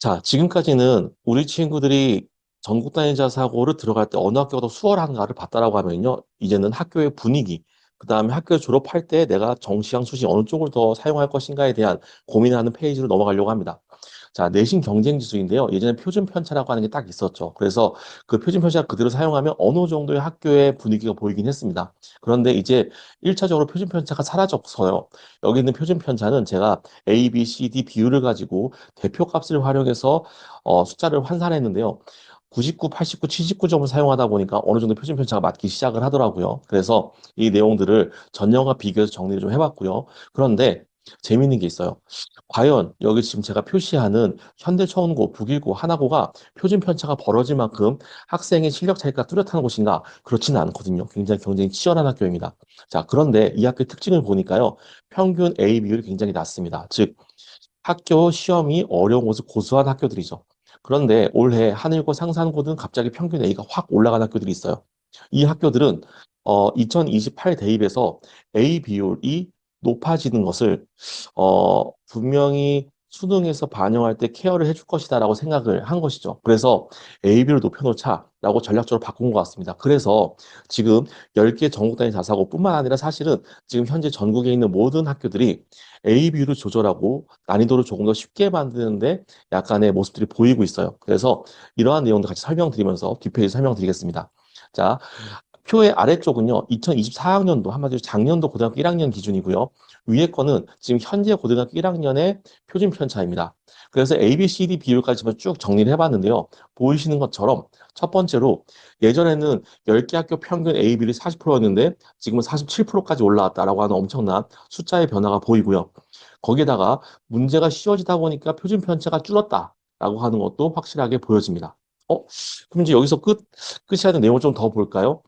자, 지금까지는 우리 친구들이 전국 단위자 사고를 들어갈 때 어느 학교가 더 수월한가를 봤다라고 하면요. 이제는 학교의 분위기, 그 다음에 학교 졸업할 때 내가 정시랑 수시 어느 쪽을 더 사용할 것인가에 대한 고민하는 페이지로 넘어가려고 합니다. 자, 내신 경쟁 지수인데요. 예전에 표준 편차라고 하는 게 딱 있었죠. 그래서 그 표준 편차 그대로 사용하면 어느 정도의 학교의 분위기가 보이긴 했습니다. 그런데 이제 1차적으로 표준 편차가 사라졌어요. 여기 있는 표준 편차는 제가 A, B, C, D 비율을 가지고 대표 값을 활용해서 어, 숫자를 환산했는데요. 99, 89, 79점을 사용하다 보니까 어느 정도 표준 편차가 맞기 시작을 하더라고요. 그래서 이 내용들을 전형과 비교해서 정리를 좀 해봤고요. 그런데 재미있는 게 있어요. 과연 여기 지금 제가 표시하는 현대초원고, 북일고, 하나고가 표준 편차가 벌어질 만큼 학생의 실력 차이가 뚜렷한 곳인가? 그렇지는 않거든요. 굉장히 경쟁이 치열한 학교입니다. 자, 그런데 이 학교의 특징을 보니까요. 평균 A 비율이 굉장히 낮습니다. 즉, 학교 시험이 어려운 곳을 고수한 학교들이죠. 그런데 올해 하늘고 상산고 등 갑자기 평균 A가 확 올라간 학교들이 있어요. 이 학교들은 어, 2028 대입에서 A 비율이 높아지는 것을 어, 분명히 수능에서 반영할 때 케어를 해줄 것이다라고 생각을 한 것이죠. 그래서 AB를 높여놓자라고 전략적으로 바꾼 것 같습니다. 그래서 지금 10개 전국 단위 자사고뿐만 아니라 사실은 지금 현재 전국에 있는 모든 학교들이 AB를 조절하고 난이도를 조금 더 쉽게 만드는데 약간의 모습들이 보이고 있어요. 그래서 이러한 내용도 같이 설명드리면서 뒷페이지 설명드리겠습니다. 자, 표의 아래쪽은요, 2024학년도, 한마디로 작년도 고등학교 1학년 기준이고요. 위에 거는 지금 현재 고등학교 1학년의 표준 편차입니다. 그래서 A, B, C, D 비율까지만 쭉 정리를 해봤는데요. 보이시는 것처럼 첫 번째로 예전에는 10개 학교 평균 A 비율이 40%였는데 지금은 47%까지 올라왔다라고 하는 엄청난 숫자의 변화가 보이고요. 거기에다가 문제가 쉬워지다 보니까 표준 편차가 줄었다라고 하는 것도 확실하게 보여집니다. 어? 그럼 이제 여기서 끝, 끝이 하는 내용을 좀 더 볼까요?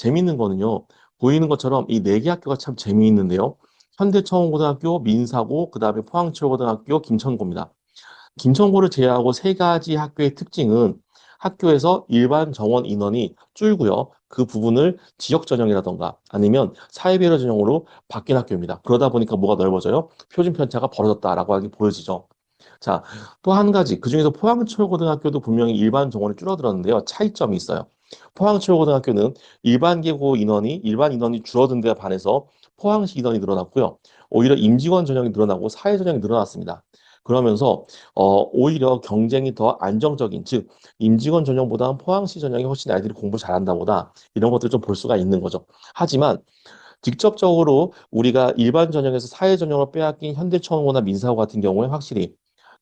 재미있는 거는요. 보이는 것처럼 이 네 개 학교가 참 재미있는데요. 현대청원고등학교, 민사고, 그 다음에 포항철고등학교, 김천고입니다. 김천고를 제외하고 세 가지 학교의 특징은 학교에서 일반 정원 인원이 줄고요. 그 부분을 지역 전형이라던가 아니면 사회별로 전형으로 바뀐 학교입니다. 그러다 보니까 뭐가 넓어져요? 표준 편차가 벌어졌다라고 하게 보여지죠. 자, 또 한 가지. 그중에서 포항철고등학교도 분명히 일반 정원이 줄어들었는데요. 차이점이 있어요. 포항철고등학교는 일반 계고 인원이 일반 인원이 줄어든 데 반해서 포항시 인원이 늘어났고요. 오히려 임직원 전형이 늘어나고 사회 전형이 늘어났습니다. 그러면서 어, 오히려 경쟁이 더 안정적인 즉 임직원 전형보다 포항시 전형이 훨씬 아이들이 공부 잘한다보다 이런 것들을 좀볼 수가 있는 거죠. 하지만 직접적으로 우리가 일반 전형에서 사회 전형을 빼앗긴 현대청원고나 민사고 같은 경우에 확실히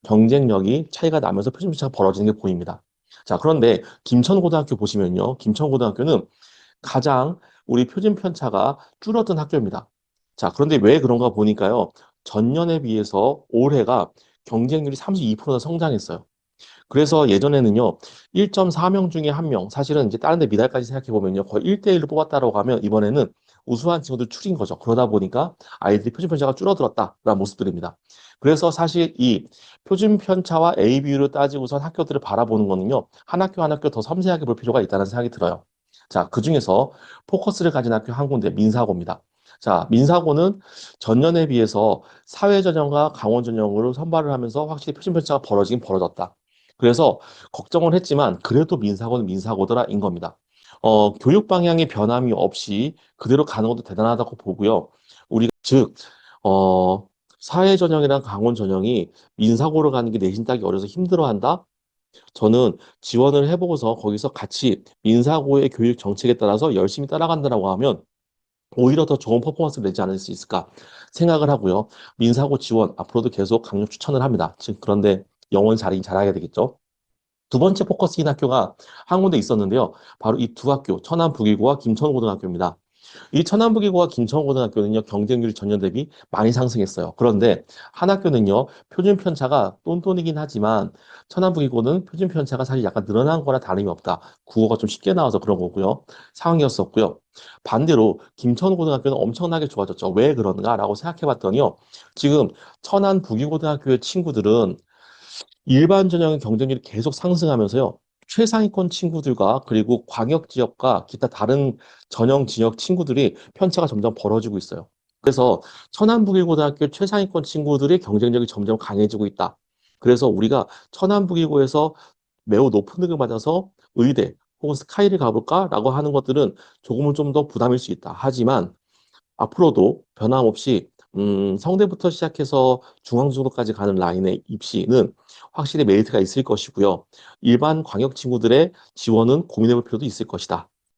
경쟁력이 차이가 나면서 표준 편차가 벌어지는 게 보입니다. 자, 그런데 김천고등학교 보시면요. 김천고등학교는 가장 우리 표준 편차가 줄어든 학교입니다. 자, 그런데 왜 그런가 보니까요. 전년에 비해서 올해가 경쟁률이 32%나 성장했어요. 그래서 예전에는요, 1.4명 중에 1명, 사실은 이제 다른 데 미달까지 생각해 보면요, 거의 1대1로 뽑았다라고 하면 이번에는 우수한 친구들 줄인 거죠. 그러다 보니까 아이들이 표준 편차가 줄어들었다라는 모습들입니다. 그래서 사실 이 표준 편차와 A 비율을 따지고선 학교들을 바라보는 거는요, 한 학교 한 학교 더 섬세하게 볼 필요가 있다는 생각이 들어요. 자, 그 중에서 포커스를 가진 학교 한 군데 민사고입니다. 자, 민사고는 전년에 비해서 사회 전형과 강원 전형으로 선발을 하면서 확실히 표준 편차가 벌어지긴 벌어졌다. 그래서 걱정을 했지만 그래도 민사고는 민사고더라인 겁니다. 어, 교육 방향의 변함이 없이 그대로 가는 것도 대단하다고 보고요. 우리가 즉 어, 사회 전형이랑 강원 전형이 민사고를 가는 게 내신 따기 어려서 힘들어한다. 저는 지원을 해보고서 거기서 같이 민사고의 교육 정책에 따라서 열심히 따라간다라고 하면 오히려 더 좋은 퍼포먼스를 내지 않을 수 있을까 생각을 하고요. 민사고 지원 앞으로도 계속 강력 추천을 합니다. 즉 그런데 영원히 잘, 잘하게 되겠죠. 두 번째 포커스인 학교가 한 군데 있었는데요. 바로 이 두 학교, 천안북일고와 김천고등학교입니다. 이 천안북일고와 김천고등학교는요, 경쟁률이 전년 대비 많이 상승했어요. 그런데 한 학교는요, 표준 편차가 똔똔이긴 하지만 천안북일고는 표준 편차가 사실 약간 늘어난 거나 다름이 없다. 국어가 좀 쉽게 나와서 그런 거고요. 상황이었었고요. 반대로 김천고등학교는 엄청나게 좋아졌죠. 왜 그런가라고 생각해 봤더니요. 지금 천안북일고등학교의 친구들은 일반 전형의 경쟁률이 계속 상승하면서요. 최상위권 친구들과 그리고 광역 지역과 기타 다른 전형 지역 친구들이 편차가 점점 벌어지고 있어요. 그래서 천안북일고등학교 최상위권 친구들의 경쟁력이 점점 강해지고 있다. 그래서 우리가 천안부기고에서 매우 높은 등을 맞아서 의대 혹은 스카이를 가볼까라고 하는 것들은 조금은 좀 더 부담일 수 있다. 하지만 앞으로도 변함없이 음, 성대부터 시작해서 중앙중도까지 가는 라인의 입시는 확실히 메리트가 있을 것이고요. 일반 광역 친구들의 지원은 고민해 볼 필요도 있을 것이다.